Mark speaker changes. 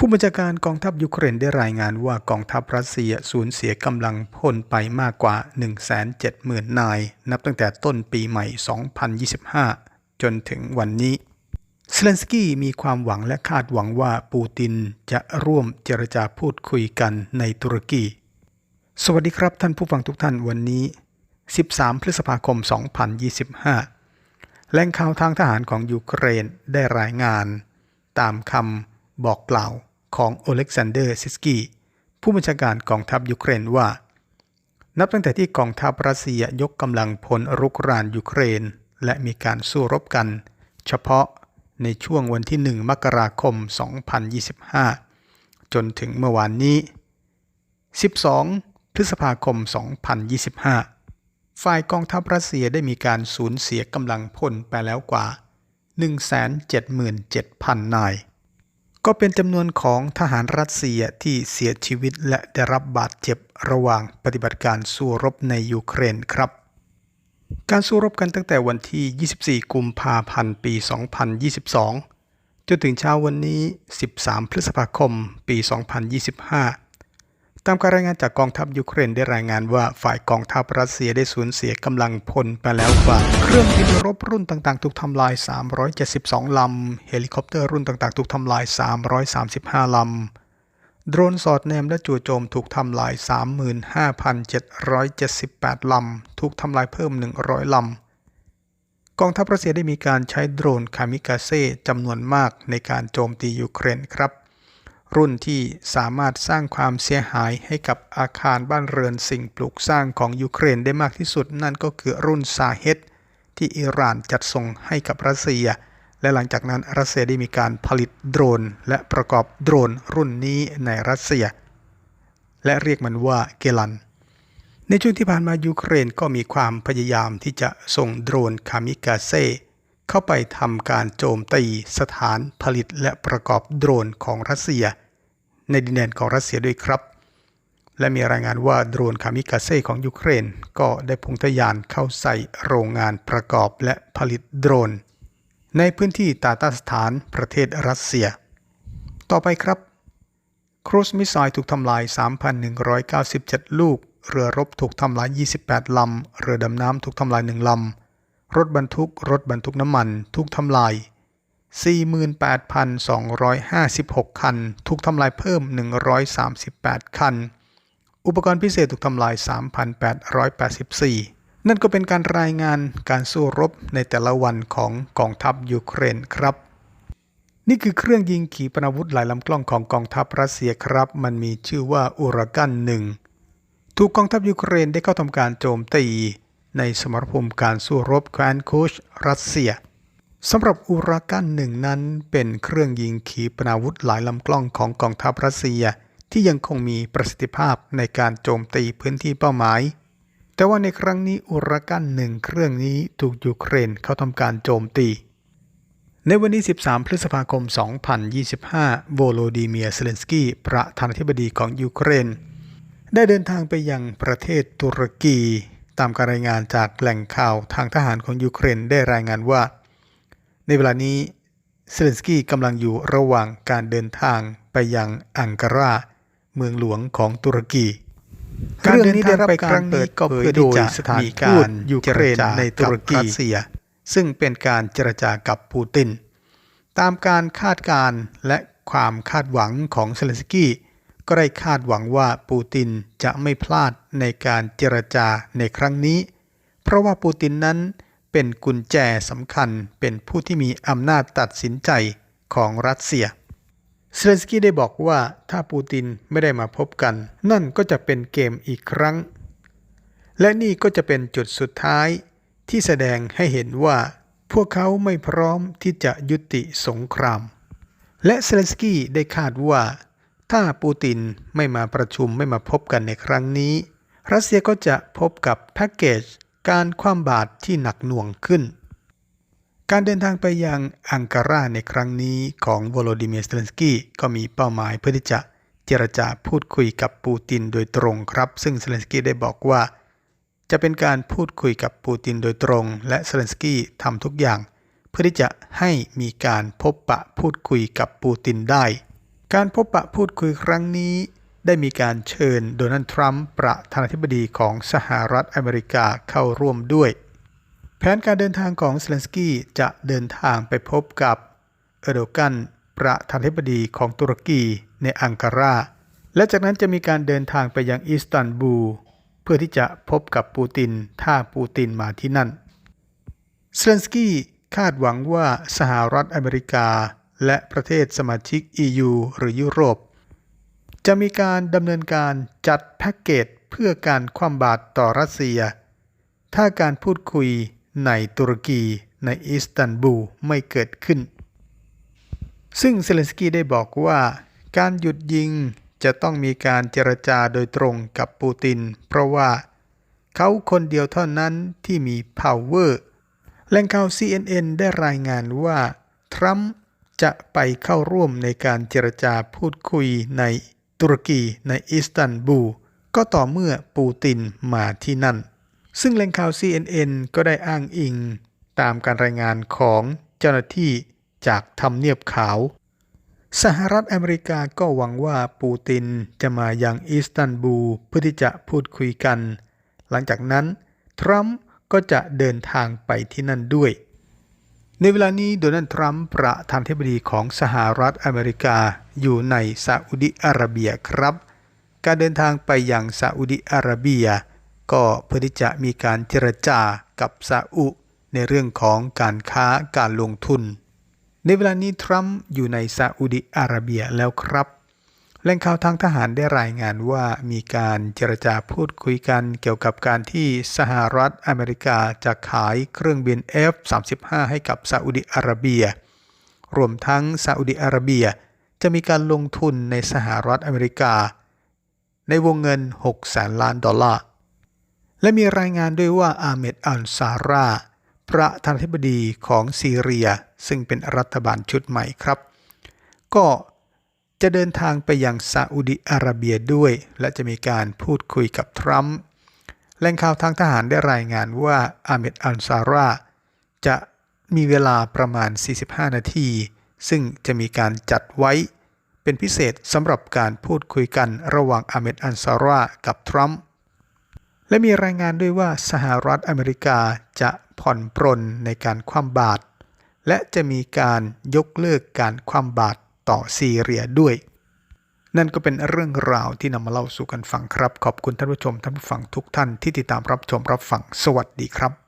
Speaker 1: ผู้บัญชาการกองทัพยูเครนได้รายงานว่ากองทัพรัสเซียสูญเสียกำลังพลไปมากกว่า 170,000 นาย นับตั้งแต่ต้นปีใหม่ 2025 จนถึงวันนี้เซเลนสกี้มีความหวังและคาดหวังว่าปูตินจะร่วมเจรจาพูดคุยกันในตุรกี สวัสดีครับท่านผู้ฟังทุกท่านวันนี้ 13 พฤษภาคม 2025 แหล่งข่าวทางทหารของยูเครนได้รายงาน ตามคำบอกกล่าว ของโอเล็กซานเดอร์ซิสกี้ผู้บัญชาการกองทัพยูเครนว่า นับตั้งแต่ที่กองทัพรัสเซียยกกำลังพลรุกรานยูเครน และมีการสู้รบกัน เฉพาะในช่วงวันที่ 1 มกราคม 2025 จนถึงเมื่อวานนี้ 12 พฤษภาคม 2025 ฝ่ายกองทัพรัสเซียได้มีการสูญเสียกำลังพลไปแล้วกว่า 177,000 นาย ก็เป็นจำนวนของทหารรัสเซียที่เสียชีวิตและได้รับบาดเจ็บระหว่างปฏิบัติการสู้รบในยูเครนครับ การสู้รบกันตั้งแต่วันที่ 24 กุมภาพันธ์ ปี 2022 จนถึงเช้าวันนี้ 13 พฤษภาคม ปี 2025 ตามการรายงานจากกองทัพยูเครนได้รายงานว่าฝ่ายกองทัพรัสเซียได้สูญเสียกำลังพลไปแล้วกว่า เครื่องบินรบรุ่นต่างๆ ถูกทำลาย 372 ลำ เฮลิคอปเตอร์รุ่นต่างๆ ถูกทำลาย 335 ลำ โดรนสอดแนมและจู่โจมถูกทำลาย 35,778 ลำ ถูกทำลายเพิ่ม 100 ลำกองทัพรัสเซียได้มีการใช้โดรนคามิกาเซ่จำนวนมากในการโจมตียูเครนครับ รุ่นที่สามารถสร้างความเสียหายให้กับอาคารบ้านเรือนสิ่งปลูกสร้างของยูเครนได้มากที่สุดนั่นก็คือรุ่นซาเฮตที่อิหร่านจัดส่งให้กับรัสเซีย และหลังจากนั้นรัสเซียได้มีการผลิตโดรน และประกอบโดรนรุ่นนี้ในรัสเซีย และเรียกมันว่าเกลัน ในช่วงที่ผ่านมายูเครนก็มีความพยายามที่จะส่งโดรนคามิกาเซ่ เข้าไปทำการโจมตีสถานผลิตและประกอบโดรนของรัสเซีย ในดินแดนของรัสเซียด้วยครับ และมีรายงานว่าโดรนคามิกาเซ่ของยูเครน ก็ได้พุ่งทะยานเข้าใส่โรงงานประกอบและผลิตโดรน ในพื้นที่ตาตาสถานประเทศรัสเซีย ต่อไปครับครูซมิสไซล์ถูกทำลาย 3,197 ลูก เรือรบถูกทำลาย 28 ลำ เรือดำน้ำถูกทำลาย 1 ลำ รถบรรทุก รถบรรทุกน้ำมันถูกทำลาย 48,256 คัน ถูกทำลายเพิ่ม 138 คัน อุปกรณ์พิเศษถูกทำลาย 3,884 นั่นก็เป็นการรายงานการสู้รบในแต่ละวันของกองทัพยูเครนครับ นี่คือเครื่องยิงขีปนาวุธหลายลำกล้องของกองทัพรัสเซียครับ มันมีชื่อว่าอูรากันหนึ่งถูกกองทัพยูเครนได้เข้าทำการโจมตี ในสมรภูมิการสู้รบแคว้นคูชรัสเซียสำหรับอูรากันหนึ่งนั้นเป็นเครื่องยิงขีปนาวุธหลายลำกล้องของกองทัพรัสเซีย ที่ยังคงมีประสิทธิภาพในการโจมตีพื้นที่เป้าหมาย แต่ว่าในครั้งนี้อูรากันหนึ่งเครื่องนี้ถูกยูเครนเข้าทำการโจมตี ในวันที่ 13 พฤษภาคม 2025 โวโลดีเมียเซเลนสกี้ประธานาธิบดีของยูเครน ได้เดินทางไปยังประเทศตุรกี ตามการรายงานจากแหล่งข่าวทางทหารของยูเครนได้รายงานว่า ในเวลานี้เซเลนสกี้กำลังอยู่ระหว่างการเดินทางไปยังอังการา เมืองหลวงของตุรกีการเดินทางไปครั้งนี้ก็เพื่อที่จะมีการยูเครนในตุรกีเซีย ซึ่งเป็นการเจรจากับปูติน ตามการคาดการณ์และความคาดหวังของเซเลนสกี้ ก็ได้คาดหวังว่าปูตินจะไม่พลาดในการเจรจาในครั้งนี้ เพราะว่าปูตินนั้นเป็นกุญแจสำคัญเป็นผู้ที่มีอำนาจตัดสินใจของรัสเซียเซเลนสกี้ได้บอกว่าถ้าปูตินไม่ได้มาพบกัน นั่นก็จะเป็นเกมอีกครั้ง และนี่ก็จะเป็นจุดสุดท้ายที่แสดงให้เห็นว่า พวกเขาไม่พร้อมที่จะยุติสงคราม และเซเลนสกี้ได้คาดว่า ถ้าปูตินไม่มาประชุมไม่มาพบกันในครั้งนี้ รัสเซียก็จะพบกับแพ็กเกจการคว่ำบาตรที่หนักหน่วงขึ้น การเดินทางไปยังอังการาในครั้งนี้ของโวโลดิเมียร์เซเลนสกี้ก็มีเป้าหมายเพื่อที่จะเจรจาพูดคุยกับปูตินโดยตรงครับ ซึ่งเซเลนสกี้ได้บอกว่า จะเป็นการพูดคุยกับปูตินโดยตรง และเซเลนสกี้ทำทุกอย่าง เพื่อที่จะให้มีการพบปะพูดคุยกับปูตินได้ การพบปะพูดคุยครั้งนี้ ได้มีการเชิญโดนัลด์ทรัมป์ประธานาธิบดีของสหรัฐอเมริกาเข้าร่วมด้วย แผนการเดินทางของเซเลนสกี้จะเดินทางไปพบกับเอโดกันประธานาธิบดีของตุรกีในอังการาและจากนั้นจะมีการเดินทางไปยังอิสตันบูลเพื่อที่จะพบกับปูตินถ้าปูตินมาที่นั่นเซเลนสกี้คาดหวังว่าสหรัฐอเมริกา และประเทศสมาชิก EU หรือยุโรป จะมีการดำเนินการจัดแพ็กเกจเพื่อการคว่ำบาตรต่อรัสเซีย ถ้าการพูดคุยในตุรกีในอิสตันบูลไม่เกิดขึ้น ซึ่งเซเลนสกี้ได้บอกว่าการหยุดยิงจะต้องมีการเจรจาโดยตรงกับปูติน เพราะว่าเขาคนเดียวเท่านั้นที่มี power แหล่งข่าว CNN ได้รายงานว่า ทรัมป์ จะไปเข้าร่วมในการเจรจาพูดคุยในตุรกีในอิสตันบูลก็ต่อเมื่อปูตินมาที่นั่น ซึ่งแหล่งข่าว CNN ก็ได้อ้างอิง ตามการรายงานของเจ้าหน้าที่จากทำเนียบขาว สหรัฐอเมริกาก็หวังว่าปูตินจะมายังอิสตันบูลเพื่อที่จะพูดคุยกัน หลังจากนั้น ทรัมป์ก็จะเดินทางไปที่นั่นด้วย ในเวลานี้โดนัลด์ทรัมป์ประธานาธิบดีของสหรัฐอเมริกาอยู่ในซาอุดิอาระเบียครับ การเดินทางไปยังซาอุดิอาระเบีย ก็เพื่อที่จะมีการเจรจากับซาอุในเรื่องของการค้าการลงทุน ในเวลานี้ทรัมป์อยู่ในซาอุดิอาระเบียแล้วครับ แหล่งข่าวทางทหารได้รายงานว่ามีการเจรจาพูดคุยกันเกี่ยวกับการที่สหรัฐอเมริกาจะขายเครื่องบิน F-35 ให้กับซาอุดิอาระเบีย รวมทั้งซาอุดิอาระเบีย จะมีการลงทุนในสหรัฐอเมริกา ในวงเงิน 6 แสนล้านดอลลาร์ และมีรายงานด้วยว่าอาเมดอัลซาราประธานาธิบดีของซีเรีย ซึ่งเป็นรัฐบาลชุดใหม่ครับ ก็ จะเดินทางไปยังซาอุดิอาระเบียด้วย และจะมีการพูดคุยกับทรัมป์แหล่งข่าวทางทหารได้รายงานว่าอาเมดอัลซาร่าจะมีเวลาประมาณ 45 นาที ซึ่งจะมีการจัดไว้ เป็นพิเศษสำหรับการพูดคุยกันระหว่างอาเมดอัลซาร่ากับทรัมป์และมีรายงานด้วยว่าสหรัฐอเมริกาจะผ่อนปรนในการคว่ำบาตรและจะมีการยกเลิกการคว่ำบาตร ต่อซีเรียด้วย นั่นก็เป็นเรื่องราวที่นำมาเล่าสู่กันฟังครับ ขอบคุณท่านผู้ชมท่านผู้ฟังทุกท่านที่ติดตามรับชมรับฟังสวัสดีครับ